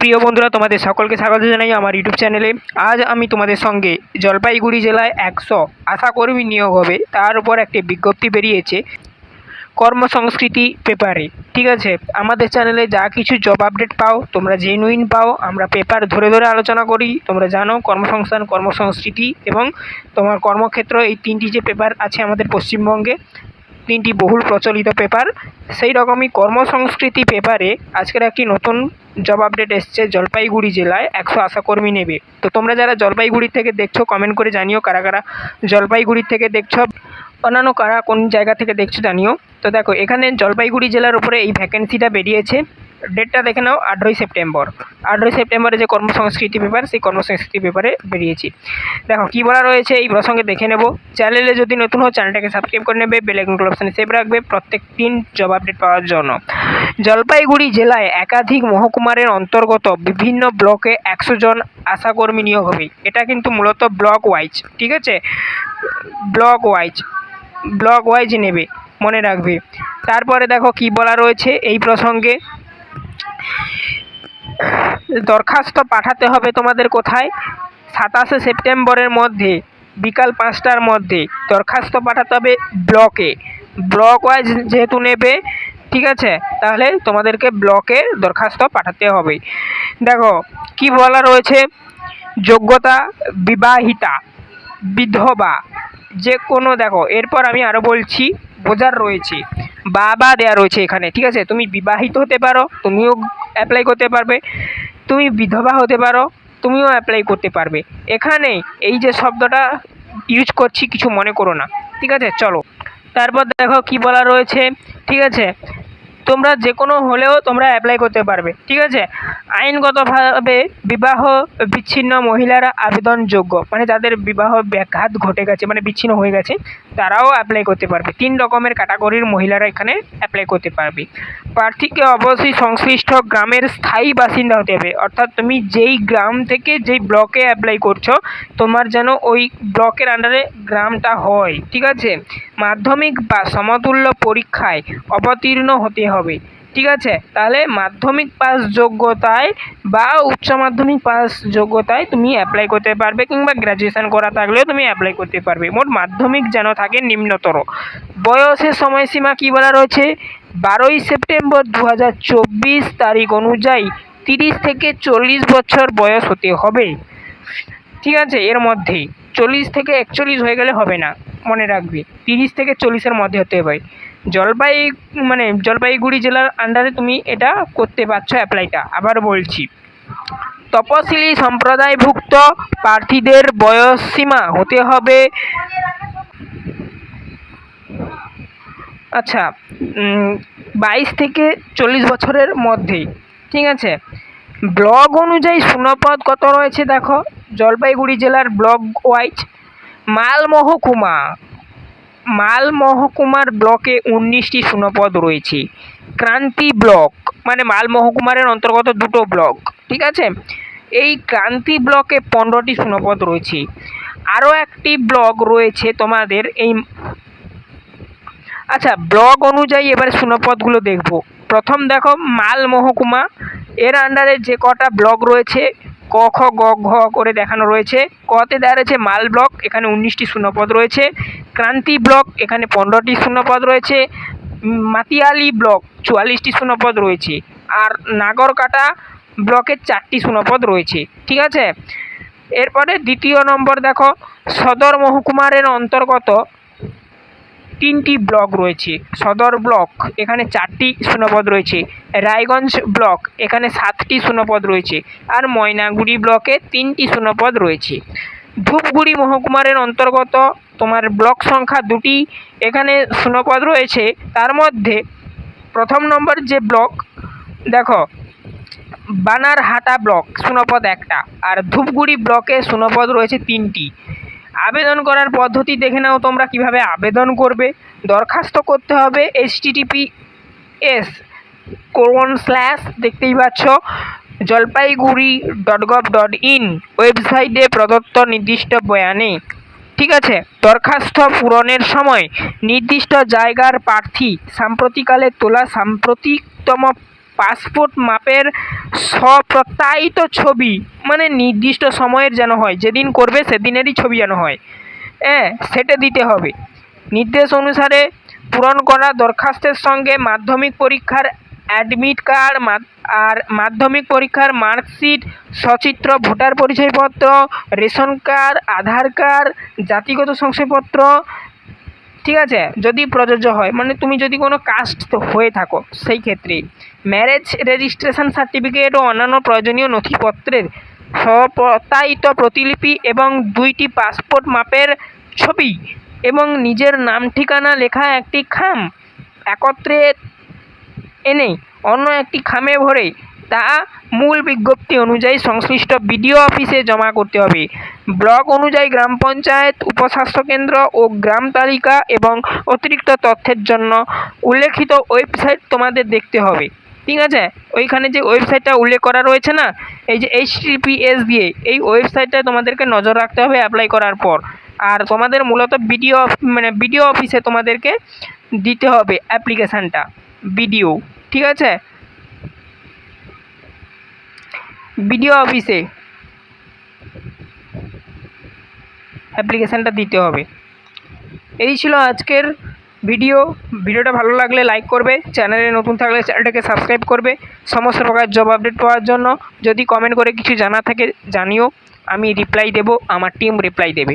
প্রিয় বন্ধুরা, তোমাদের সকলকে স্বাগত জানাই আমার ইউটিউব চ্যানেলে। আজ আমি তোমাদের সঙ্গে জলপাইগুড়ি জেলায় একশো আশাকর্মী নিয়োগ হবে, তার উপর একটি বিজ্ঞপ্তি বেরিয়েছে কর্মসংস্কৃতি পেপারে। ঠিক আছে, আমাদের চ্যানেলে যা কিছু জব আপডেট পাও, তোমরা জেনুইন পাও, আমরা পেপার ধরে ধরে আলোচনা করি, তোমরা জানো কর্মসংস্থান, কর্মসংস্কৃতি এবং তোমার কর্মক্ষেত্র, এই তিনটি যে পেপার আছে আমাদের পশ্চিমবঙ্গে, তিনটি বহুল প্রচলিত পেপার সেই রকমই কর্মসংস্কৃতি পেপারে আজকের একটি নতুন জব আপডেট এসছে জলপাইগুড়ি জেলায়, একশো আশাকর্মী নেবে। তো তোমরা যারা জলপাইগুড়ি থেকে দেখছ কমেন্ট করে জানিও কারা কারা জলপাইগুড়ি থেকে দেখছ। অন্যান্য কারা কোন জায়গা থেকে দেখছ জানিও। তো দেখো, এখানে জলপাইগুড়ি জেলার উপরে এই ভ্যাকেন্সিটা বেরিয়েছে। ডেটটা দেখে নাও, আঠেরোই সেপ্টেম্বর আঠেরোই সেপ্টেম্বরে যে কর্মসংস্কৃতি পেপার, সেই কর্মসংস্কৃতি পেপারে বেরিয়েছি। দেখো, কী বলা রয়েছে এই প্রসঙ্গে দেখে নেব। চ্যানেলে যদি নতুন হও চ্যানেলটাকে সাবস্ক্রাইব করে নেবে বেলাইকন অপশানে সেভ রাখবে প্রত্যেক দিন জব আপডেট পাওয়ার জন্য। জলপাইগুড়ি জেলায় একাধিক মহকুমারের অন্তর্গত বিভিন্ন ব্লকে একশো জন আশাকর্মী নিয়োগ হবে। এটা কিন্তু মূলত ব্লক ওয়াইজ ঠিক আছে? ব্লক ওয়াইজ ব্লক ওয়াইজ নেবে, মনে রাখবে। তারপরে দেখো, কি বলা রয়েছে এই প্রসঙ্গে? দরখাস্ত পাঠাতে হবে তোমাদের কোথায়? সাতাশে সেপ্টেম্বরের মধ্যে, বিকাল পাঁচটার মধ্যে দরখাস্ত পাঠাতে হবে ব্লকে। ব্লক ওয়াইজ যেহেতু নেবে, ঠিক আছে? তাহলে তোমাদেরকে ব্লকে দরখাস্ত পাঠাতে হবে। দেখো, কি বলা রয়েছে? যোগ্যতা বিবাহিতা, বিধবা, যে কোনো, দেখো, এরপর আমি আরও বলছি, বোঝার রয়েছে। বাবা দেওয়া রয়েছে এখানে, ঠিক আছে? তুমি বিবাহিত হতে পারো, তুমিও অ্যাপ্লাই করতে পারবে। তুমি বিধবা হতে পারো, তুমিও অ্যাপ্লাই করতে পারবে। এখানে এই যে শব্দটা ইউজ করছি, কিছু মনে করো না, ঠিক আছে? চলো। তারপর দেখো কি বলা রয়েছে, ঠিক আছে? তোমরা যে কোনো হলেও তোমরা অ্যাপ্লাই করতে পারবে, ঠিক আছে? আইনগতভাবে বিবাহ বিচ্ছিন্ন মহিলারা আবেদনযোগ্য মানে যাদের বিবাহ ব্যাঘাত ঘটে গেছে মানে বিচ্ছিন্ন হয়ে গেছে, তারাও অ্যাপ্লাই করতে পারবে। তিন রকমের ক্যাটাগরির মহিলারা এখানে অ্যাপ্লাই করতে পারবে। প্রার্থীকে অবশ্যই সংশ্লিষ্ট গ্রামের স্থায়ী বাসিন্দা হতে হবে। অর্থাৎ তুমি যেই গ্রাম থেকে যেই ব্লকে অ্যাপ্লাই করছ, তোমার যেন ওই ব্লকের আন্ডারে গ্রামটা হয়, ঠিক আছে? মাধ্যমিক বা সমতুল্য পরীক্ষায় অবতীর্ণ হতে হবে। ঠিক আছে? তাহলে মাধ্যমিক পাস যোগ্যতায় বা উচ্চ মাধ্যমিক পাস যোগ্যতায় তুমি অ্যাপ্লাই করতে পারবে কিংবা গ্র্যাজুয়েশন করা থাকলেও তুমি অ্যাপ্লাই করতে পারবে। মোট মাধ্যমিক যেন থাকে নিম্নতর। বয়সের সময়সীমা কী বলা রয়েছে? বারোই সেপ্টেম্বর দু হাজার চব্বিশ তারিখ অনুযায়ী তিরিশ থেকে চল্লিশ বছর বয়স হতে হবে। ঠিক আছে? এর মধ্যেই। চল্লিশ থেকে একচল্লিশ হয়ে গেলে হবে না। মনে রাখবে। তিরিশ থেকে চল্লিশের মধ্যে হতে হবে জলপাই মানে জলপাইগুড়ি জেলার আন্ডারে তুমি এটা করতে পারছ অ্যাপ্লাইটা আবার বলছি, তপশিলি সম্প্রদায়ভুক্ত প্রার্থীদের বয়স সীমা হতে হবে আচ্ছা বাইশ থেকে চল্লিশ বছরের মধ্যেই ঠিক আছে? ব্লক অনুযায়ী শূন্যপদ কত রয়েছে দেখো। জলপাইগুড়ি জেলার ব্লক ওয়াইজ মাল মহকুমা মাল মহকুমার ব্লকে উনিশটি শূন্যপদ রয়েছে। ক্রান্তি ব্লক মানে মাল মহকুমারের অন্তর্গত দুটো ব্লক, ঠিক আছে? এই ক্রান্তি ব্লকে পনেরোটি শূন্যপদ রয়েছে। আরও একটি ব্লক রয়েছে তোমাদের এই আচ্ছা ব্লক অনুযায়ী এবারে শূন্যপদগুলো দেখব। প্রথম দেখো মাল মহকুমা এর আন্ডারে যে কটা ব্লক রয়েছে ক, খ, গ, ঘ করে দেখানো রয়েছে। কতে দেওয়া রয়েছে মাল ব্লক, এখানে উনিশটি শূন্যপদ রয়েছে। ক্রান্তি ব্লক, এখানে পনেরোটি শূন্যপদ রয়েছে। মাতিয়ালি ব্লক, চুয়াল্লিশটি শূন্যপদ রয়েছে। আর নাগরকাটা ব্লকের চারটি শূন্যপদ রয়েছে, ঠিক আছে? এরপরে দ্বিতীয় নম্বর দেখো, সদর মহকুমারের অন্তর্গত তিনটি ব্লক রয়েছে। সদর ব্লক, এখানে চারটি শূন্যপদ রয়েছে। রায়গঞ্জ ব্লক, এখানে সাতটি শূন্যপদ রয়েছে আর ময়নাগুড়ি ব্লকে তিনটি শূন্যপদ রয়েছে। ধূপগুড়ি মহকুমারের অন্তর্গত তোমার ব্লক সংখ্যা দুটি, এখানে শূন্যপদ রয়েছে। তার মধ্যে প্রথম নম্বর যে ব্লক, দেখো, বানারহাটা ব্লক শূন্যপদ একটা। আর ধূপগুড়ি ব্লকে শূন্যপদ রয়েছে তিনটি। আবেদন করার পদ্ধতি দেখে নাও তোমরা কীভাবে আবেদন করবে। দরখাস্ত করতে হবে এইচটিটিপি এস কোলন স্ল্যাশ দেখতেই পাচ্ছ। Jalpaiguri dot gov dot in ওয়েবসাইটে প্রদত্ত নির্দিষ্ট বয়ানে, ঠিক আছে? দরখাস্ত পূরণের সময় নির্দিষ্ট জায়গার প্রার্থী সাম্প্রতিকালে তোলা সাম্প্রতিকতম পাসপোর্ট মাপের স্বপ্রত্যায়িত ছবি মানে নির্দিষ্ট সময়ের যেন হয়, যেদিন করবে সেদিনেরই ছবি যেন হয় হ্যাঁ সেটা দিতে হবে। নির্দেশ অনুসারে পূরণ করা দরখাস্তের সঙ্গে মাধ্যমিক পরীক্ষার অ্যাডমিট কার্ড আর মাধ্যমিক পরীক্ষার মার্কশিট, সচিত্র, ভোটার পরিচয়পত্র, রেশন কার্ড, আধার কার্ড, জাতিগত শংসাপত্র, ঠিক আছে? যদি প্রযোজ্য হয় মানে তুমি যদি কোনো কাস্ট হয়ে থাকো, সেই ক্ষেত্রে ম্যারেজ রেজিস্ট্রেশন সার্টিফিকেট ও অন্যান্য প্রয়োজনীয় নথিপত্রের স্বপ্রত্যায়িত প্রতিলিপি এবং দুইটি পাসপোর্ট মাপের ছবি এবং নিজের নাম, ঠিকানা লেখা একটি খাম। একত্রে এনে অন্য একটি খামে ভরে তা মূল বিজ্ঞপ্তি অনুযায়ী সংশ্লিষ্ট বিডিও অফিসে জমা করতে হবে। ব্লক অনুযায়ী গ্রাম পঞ্চায়েত, উপস্বাস্থ্য কেন্দ্র ও গ্রাম তালিকা এবং অতিরিক্ত তথ্যের জন্য উল্লেখিত ওয়েবসাইট তোমাদের দেখতে হবে। ঠিক আছে? ওইখানে যে ওয়েবসাইটটা উল্লেখ করা রয়েছে না, এই যে এইচটিপিএস দিয়ে এই ওয়েবসাইটটায় তোমাদেরকে নজর রাখতে হবে অ্যাপ্লাই করার পর। আর তোমাদের মূলত বিডিও মানে বিডিও অফিসে তোমাদেরকে দিতে হবে অ্যাপ্লিকেশানটা বিডিও ঠিক আছে? বিডিও অফিসে। অ্যাপ্লিকেশানটা দিতে হবে। এই ছিল আজকের ভিডিও। ভিডিওটা ভালো লাগলে লাইক করবে। চ্যানেলে নতুন থাকলে চ্যানেলটাকে সাবস্ক্রাইব করবে। সমস্ত প্রকার জব আপডেট পাওয়ার জন্য যদি কমেন্ট করে কিছু জানা থাকে জানিও। আমি রিপ্লাই দেবো, আমার টিম রিপ্লাই দেবে।